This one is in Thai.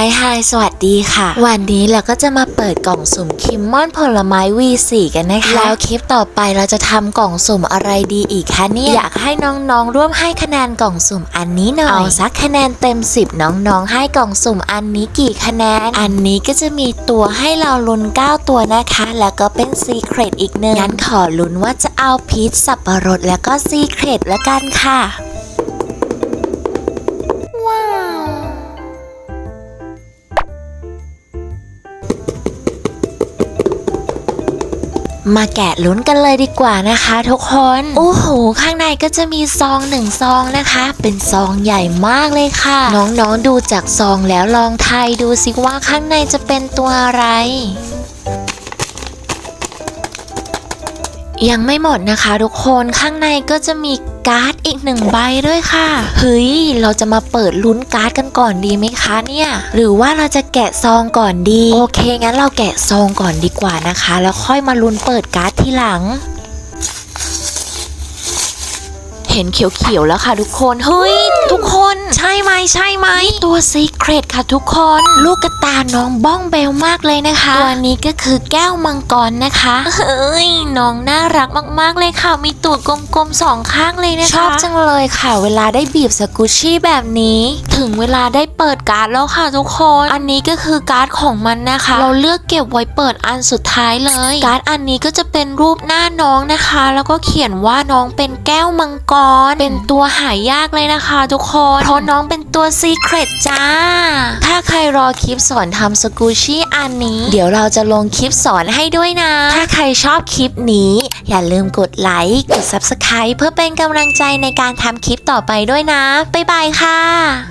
ายฮายสวัสดีค่ะ วันนี้เราก็จะมาเปิดกล่องสุ่มคิมมอนผลไม้ V4 กันนะคะ แล้วคลิปต่อไปเราจะทำกล่องสุ่มอะไรดีอีกคะเนี่ย อยากให้น้องๆ ร่วมให้คะแนนกล่องสุ่มอันนี้หน่อย เอาสักคะแนนเต็ม 10 น้องๆ ให้กล่องสุ่มอันนี้กี่คะแนน อันนี้ก็จะมีตัวให้เราลุ้น 9 ตัวนะคะ แล้วก็เป็นซีเครตอีกหนึ่งงั้นขอลุ้นว่าจะเอาพีชสับปะรดแล้วก็ซีเครตละกันค่ะ มาแกะลุ้นกันเลยดีกว่านะคะ ทุกคนโอ้โห ข้างในก็จะมีซองหนึ่งซองนะคะ เป็นซองใหญ่มากเลยค่ะ น้องๆดูจากซองแล้วลองทายดูสิว่าข้างในจะเป็นตัวอะไร ยังไม่หมดนะคะทุกคนข้างในก็จะมีการ์ดอีกหนึ่งใบด้วยค่ะเฮ้ยเราจะมาเปิดลุ้นการ์ดกันก่อนดีไหมคะเนี่ย หรือว่าเราจะแกะซองก่อนดี โอเคงั้นเราแกะซองก่อนดีกว่านะคะ แล้วค่อยมาลุ้นเปิดการ์ดทีหลัง เห็นเขียวๆแล้วค่ะทุกคน เฮ้ย ทุกคนใช่ไหมใช่ไหมตัวซีเครตค่ะทุกคน ลูกกระตาน้องบ้องเบลมากเลยนะคะ ตัวนี้ก็คือแก้วมังกรนะคะเฮ้ยน้องน่ารักมากๆเลยค่ะ มีตัวกลมๆสองข้างเลยนะคะชอบจังเลยค่ะ เวลาได้บีบสกุชชี่แบบนี้ ถึงเวลาได้เปิดการ์ดแล้วค่ะทุกคน อันนี้ก็คือการ์ดของมันนะคะ เราเลือกเก็บไว้เปิดอันสุดท้ายเลย การ์ดอันนี้ก็จะเป็นรูปหน้าน้องนะคะ แล้วก็เขียนว่าน้องเป็นแก้วมังกรเป็นตัวหายากเลยนะคะทุกคนเพราะน้องเป็นตัวซีเครตจ้า ถ้าใครรอคลิปสอนทำสกูชี่อันนี้ เดี๋ยวเราจะลงคลิปสอนให้ด้วยนะ ถ้าใครชอบคลิปนี้ อย่าลืมกดไลค์ กด Subscribe เพื่อเป็นกำลังใจในการทำคลิปต่อไปด้วยนะ บ๊ายบายค่ะ